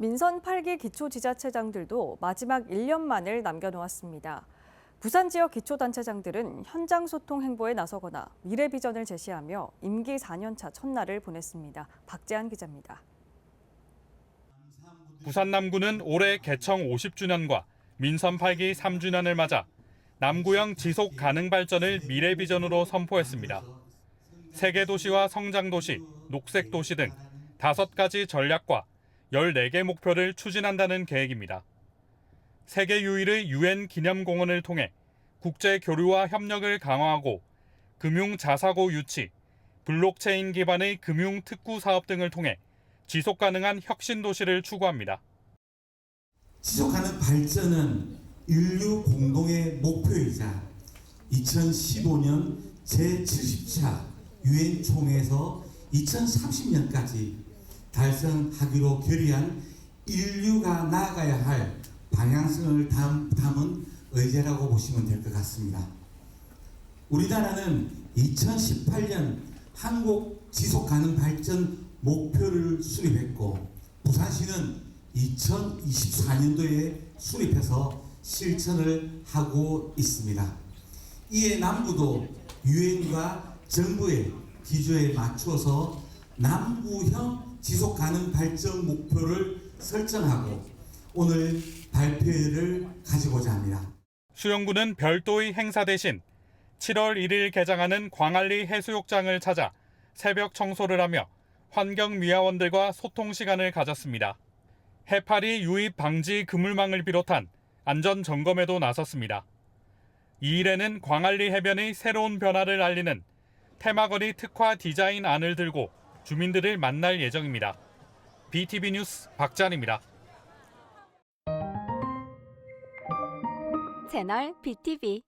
민선 8기 기초지자체장들도 마지막 1년만을 남겨놓았습니다. 부산 지역 기초단체장들은 현장 소통 행보에 나서거나 미래 비전을 제시하며 임기 4년차 첫날을 보냈습니다. 박재한 기자입니다. 부산 남구는 올해 개청 50주년과 민선 8기 3주년을 맞아 남구형 지속 가능 발전을 미래 비전으로 선포했습니다. 세계 도시와 성장 도시, 녹색 도시 등 다섯 가지 전략과 14개 목표를 추진한다는 계획입니다. 세계 유일의 유엔 기념공원을 통해 국제 교류와 협력을 강화하고 금융 자사고 유치, 블록체인 기반의 금융 특구 사업 등을 통해 지속 가능한 혁신 도시를 추구합니다. 지속하는 발전은 인류 공동의 목표이자 2015년 제70차 유엔 총회에서 2030년까지 달성하기로 결의한 인류가 나아가야 할 방향성을 담, 담은 의제라고 보시면 될 것 같습니다. 우리나라는 2018년 한국 지속 가능 발전 목표를 수립했고 부산시는 2024년도에 수립해서 실천을 하고 있습니다. 이에 남구도 유엔과 정부의 기조에 맞춰서 남구형 지속 가능 발전 목표를 설정하고 오늘 발표회를 가지고자 합니다. 수영구는 별도의 행사 대신 7월 1일 개장하는 광안리 해수욕장을 찾아 새벽 청소를 하며 환경미화원들과 소통 시간을 가졌습니다. 해파리 유입 방지 그물망을 비롯한 안전 점검에도 나섰습니다. 이 일에는 광안리 해변의 새로운 변화를 알리는 테마거리 특화 디자인 안을 들고 주민들을 만날 예정입니다. BTV 뉴스 박찬입니다. 채널 BTV